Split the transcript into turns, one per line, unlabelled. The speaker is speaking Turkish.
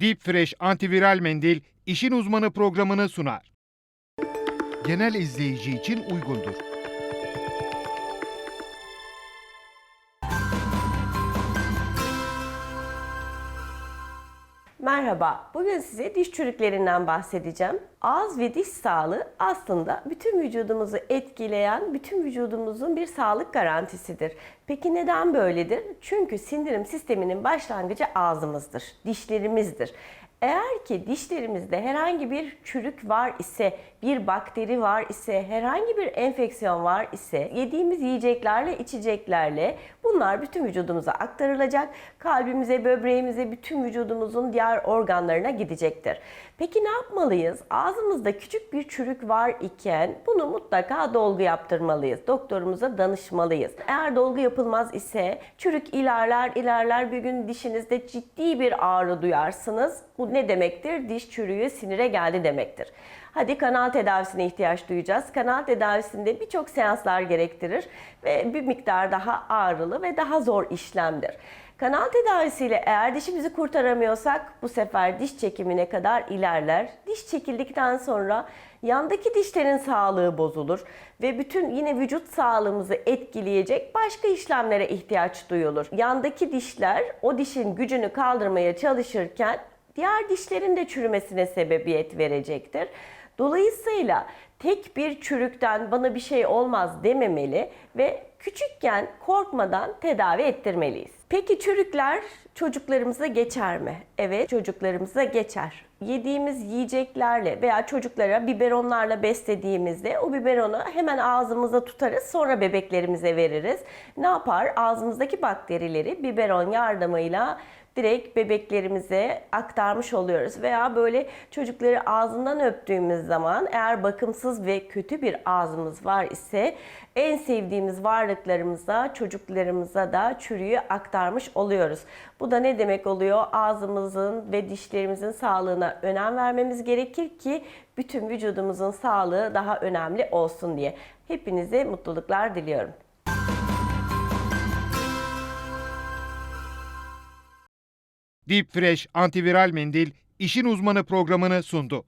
Deep Fresh antiviral mendil işin uzmanı programını sunar. Genel izleyici için uygundur.
Merhaba, bugün size diş çürüklerinden bahsedeceğim. Ağız ve diş sağlığı aslında bütün vücudumuzu etkileyen, bütün vücudumuzun bir sağlık garantisidir. Peki neden böyledir? Çünkü sindirim sisteminin başlangıcı ağzımızdır, dişlerimizdir. Eğer ki dişlerimizde herhangi bir çürük var ise, bir bakteri var ise, herhangi bir enfeksiyon var ise yediğimiz yiyeceklerle, içeceklerle bunlar bütün vücudumuza aktarılacak. Kalbimize, böbreğimize, bütün vücudumuzun diğer organlarına gidecektir. Peki ne yapmalıyız? Ağzımızda küçük bir çürük var iken bunu mutlaka dolgu yaptırmalıyız. Doktorumuza danışmalıyız. Eğer dolgu yapılmaz ise çürük ilerler ilerler bir gün dişinizde ciddi bir ağrı duyarsınız. Bu ne demektir? Diş çürüğü sinire geldi demektir. Hadi kanal tedavisine ihtiyaç duyacağız. Kanal tedavisinde birçok seanslar gerektirir ve bir miktar daha ağrılı ve daha zor işlemdir. Kanal tedavisiyle eğer dişimizi kurtaramıyorsak bu sefer diş çekimine kadar ilerler. Diş çekildikten sonra yandaki dişlerin sağlığı bozulur ve bütün yine vücut sağlığımızı etkileyecek başka işlemlere ihtiyaç duyulur. Yandaki dişler o dişin gücünü kaldırmaya çalışırken diğer dişlerin de çürümesine sebebiyet verecektir. Dolayısıyla tek bir çürükten bana bir şey olmaz dememeli ve küçükken korkmadan tedavi ettirmeliyiz. Peki çürükler çocuklarımıza geçer mi? Evet çocuklarımıza geçer. Yediğimiz yiyeceklerle veya çocuklara biberonlarla beslediğimizde o biberonu hemen ağzımıza tutarız sonra bebeklerimize veririz. Ne yapar? Ağzımızdaki bakterileri biberon yardımıyla direkt bebeklerimize aktarmış oluyoruz. Veya böyle çocukları ağzından zaman eğer bakımsız ve kötü bir ağzımız var ise en sevdiğimiz varlıklarımıza, çocuklarımıza da çürüyü aktarmış oluyoruz. Bu da ne demek oluyor? Ağzımızın ve dişlerimizin sağlığına önem vermemiz gerekir ki bütün vücudumuzun sağlığı daha önemli olsun diye. Hepinize mutluluklar diliyorum.
Deep Fresh antiviral mendil işin uzmanı programını sundu.